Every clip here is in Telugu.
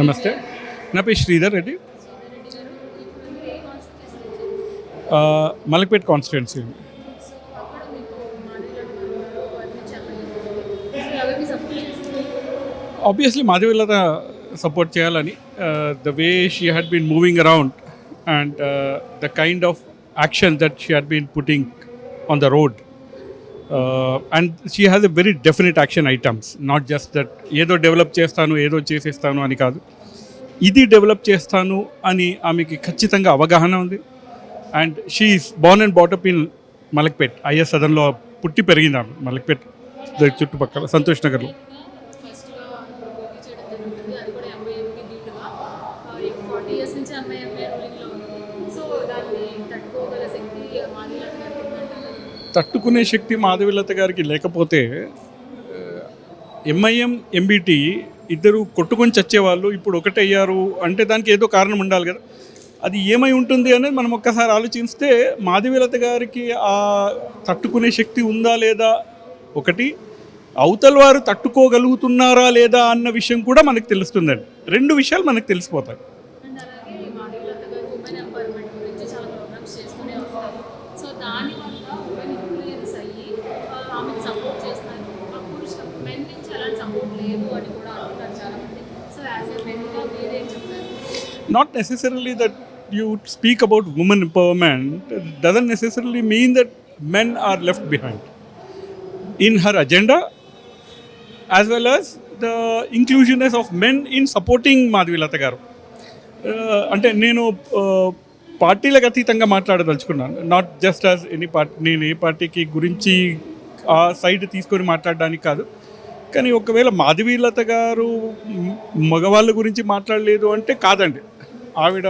నమస్తే. నా పేరు Sridhar Reddy. Malakpet constituency obviously Madhavilatha support చేయాలని the way she had been moving around and the kind of action that she had been putting on the road and she has a very definite action items not just that ఏదో డెవలప్ చేస్తాను ఏదో చేసేస్తాను అని కాదు. ఇది డెవలప్ చేస్తాను అని ఆమెకి ఖచ్చితంగా అవగాహన ఉంది. And she is born and brought up in Malakpet IS సదన్లో పుట్టి పెరిగింది ఆమె మలక్పేట్ దాని చుట్టుపక్కల సంతోష్ నగర్లో. సో దాన్ని తట్టుకోగల శక్తి మాదిలాంటి తట్టుకునే శక్తి మాధవిలత గారికి లేకపోతే ఎంఐఎం ఎంబీటీ ఇద్దరు కొట్టుకొని చచ్చేవాళ్ళు ఇప్పుడు ఒకటయ్యారు అంటే దానికి ఏదో కారణం ఉండాలి కదా. అది ఏమై ఉంటుంది అనేది మనం ఒక్కసారి ఆలోచిస్తే మాధవీలత గారికి ఆ తట్టుకునే శక్తి ఉందా లేదా? ఒకటి అవతల వారు తట్టుకోగలుగుతున్నారా లేదా అన్న విషయం కూడా మనకు తెలుస్తుందండి. రెండు విషయాలు మనకు తెలిసిపోతాయి. అండ్ అలాగే మాదిలత గారు ఉమెన్ ఎంపవర్మెంట్ గురించి చాలా ప్రోగ్రామ్స్ చేస్తూనే వస్తారు సో దానివల్ల ఉమెన్ ఇన్ఫ్లుయెన్స్ అయ్యి ఆ, ఆమెకు సపోర్ట్ చేస్తారు ఆ పురుష మెన్ నుంచి అలాంటి సపోర్ట్ లేదు అని కూడా అంటున్నారు చాలామంది సో యాజ్ ఎ మెన్గా మీరేం చెప్తారు not necessarily that you speak about women empowerment doesn't necessarily mean that men are left behind in her agenda as well as the inclusiveness of men in supporting Madhavilatha గారు Uh, అంటే నేను uh, పార్టీలకు అతీతంగా మాట్లాడదలుచుకున్నాను. Not just as any party నేను ఏ పార్టీకి గురించి ఆ సైడ్ తీసుకొని మాట్లాడడానికి కాదు. కానీ ఒకవేళ మాధవీలత గారు మగవాళ్ళ గురించి మాట్లాడలేదు అంటే కాదండి. ఆవిడ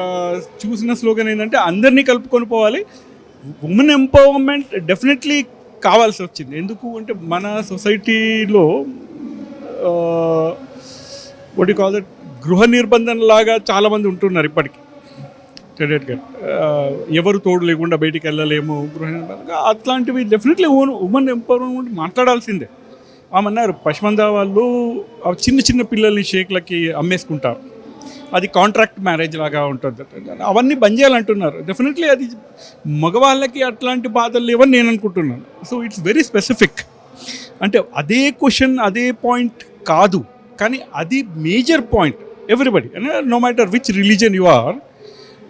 చూసిన స్లోగన్ ఏంటంటే అందరినీ కలుపుకొని పోవాలి. ఉమెన్ ఎంపవర్మెంట్ డెఫినెట్లీ కావాల్సి వచ్చింది. ఎందుకు అంటే మన సొసైటీలో ఒకటి కాదు గృహ నిర్బంధం లాగా చాలామంది ఉంటున్నారు ఇప్పటికీ. క్రెడిట్గా uh, ఎవరు తోడు లేకుండా బయటికి వెళ్ళలేము. గృహ అట్లాంటివి డెఫినెట్లీ ఉమెన్ ఎంపవర్మెంట్ మాట్లాడాల్సిందే. ఆమె అన్నారు పశ్మందా వాళ్ళు చిన్న చిన్న పిల్లల్ని షేక్లకి అమ్మేసుకుంటారు. అది కాంట్రాక్ట్ మ్యారేజ్ లాగా ఉంటుంది. అవన్నీ బంద్ చేయాలంటున్నారు. డెఫినెట్లీ అది మగవాళ్ళకి అట్లాంటి బాధలు లేవని నేను అనుకుంటున్నాను. సో ఇట్స్ వెరీ స్పెసిఫిక్ అంటే అదే క్వశ్చన్ అదే పాయింట్ కాదు. కానీ అది major point everybody no matter which religion you are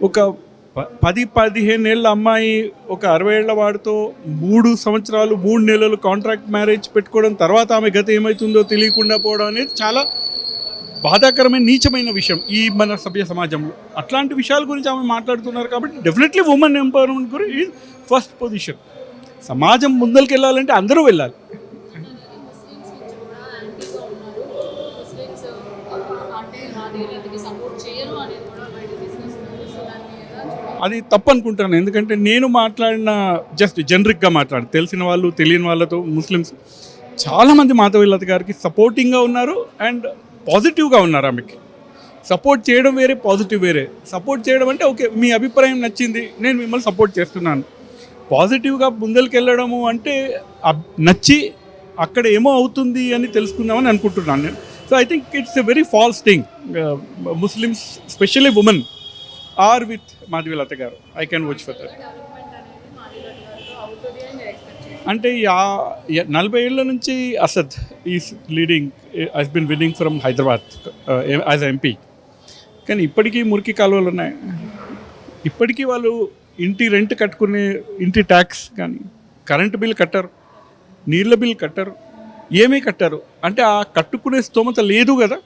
ఒక ప- పది పదిహేను ఏళ్ళ అమ్మాయి ఒక అరవై ఏళ్ళ వాడితో మూడు సంవత్సరాలు మూడు నెలలు కాంట్రాక్ట్ మ్యారేజ్ పెట్టుకోవడం తర్వాత ఆమె గత ఏమవుతుందో తెలియకుండా పోవడం అనేది చాలా బాధాకరమైన నీచమైన విషయం ఈ మన సభ్య సమాజంలో. అట్లాంటి విషయాల గురించి ఆమె మాట్లాడుతున్నారు కాబట్టి డెఫినెట్లీ ఉమెన్ ఎంపవర్మెంట్ గురించి ఫస్ట్ పొజిషన్. సమాజం ముందరికి వెళ్ళాలంటే అందరూ వెళ్ళాలి. అది తప్పు అనుకుంటాను ఎందుకంటే నేను మాట్లాడిన జస్ట్ జనరిక్గా మాట్లాడు తెలిసిన వాళ్ళు తెలియని వాళ్ళతో ముస్లిమ్స్ చాలామంది మాధవీలత గారికి సపోర్టింగ్గా ఉన్నారు అండ్ పాజిటివ్గా ఉన్నారు ఆమెకి. సపోర్ట్ చేయడం వేరే పాజిటివ్ వేరే. సపోర్ట్ చేయడం అంటే ఓకే మీ అభిప్రాయం నచ్చింది నేను మిమ్మల్ని సపోర్ట్ చేస్తున్నాను. పాజిటివ్గా ముందరికి వెళ్ళడము అంటే నచ్చి అక్కడ ఏమో అవుతుంది అని తెలుసుకుందామని అనుకుంటున్నాను నేను. So I think it's a very false thing Muslims specially women are with Madhavilatha garu I can watch for that అంటే నలభై ఏళ్ళ నుంచి Asad is leading has been winning from Hyderabad as MP కానీ ఇప్పటికీ మురికి కాలువలు ఉన్నాయి. ఇప్పటికీ వాళ్ళు ఇంటి రెంట్ కట్టుకునే ఇంటి ట్యాక్స్ కానీ కరెంటు బిల్ కట్టరు. నీళ్ళ బిల్ కట్టరు. ఏమీ కట్టరు. అంటే ఆ కట్టుకునే స్తోమత లేదు కదా.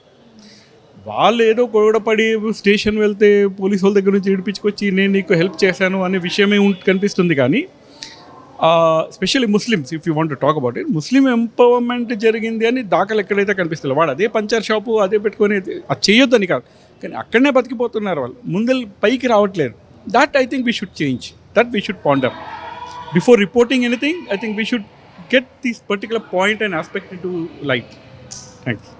వాళ్ళు ఏదో గొడవపడి స్టేషన్ వెళ్తే పోలీసు వాళ్ళ దగ్గర నుంచి ఏడిపించుకొచ్చి నేను నీకు హెల్ప్ చేశాను అనే విషయమే కనిపిస్తుంది కానీ specially Muslims if you want talk about it Muslim empowerment జరిగింది అని దాఖలు ఎక్కడైతే కనిపిస్తుంది వాడు అదే పంచర్ షాపు అదే పెట్టుకొని అది చేయొద్దని కాదు. కానీ అక్కడనే బతికిపోతున్నారు వాళ్ళు. ముందర పైకి రావట్లేదు. That I think we should change that we should ponder before reporting anything I think we should get this particular point and aspect to light thanks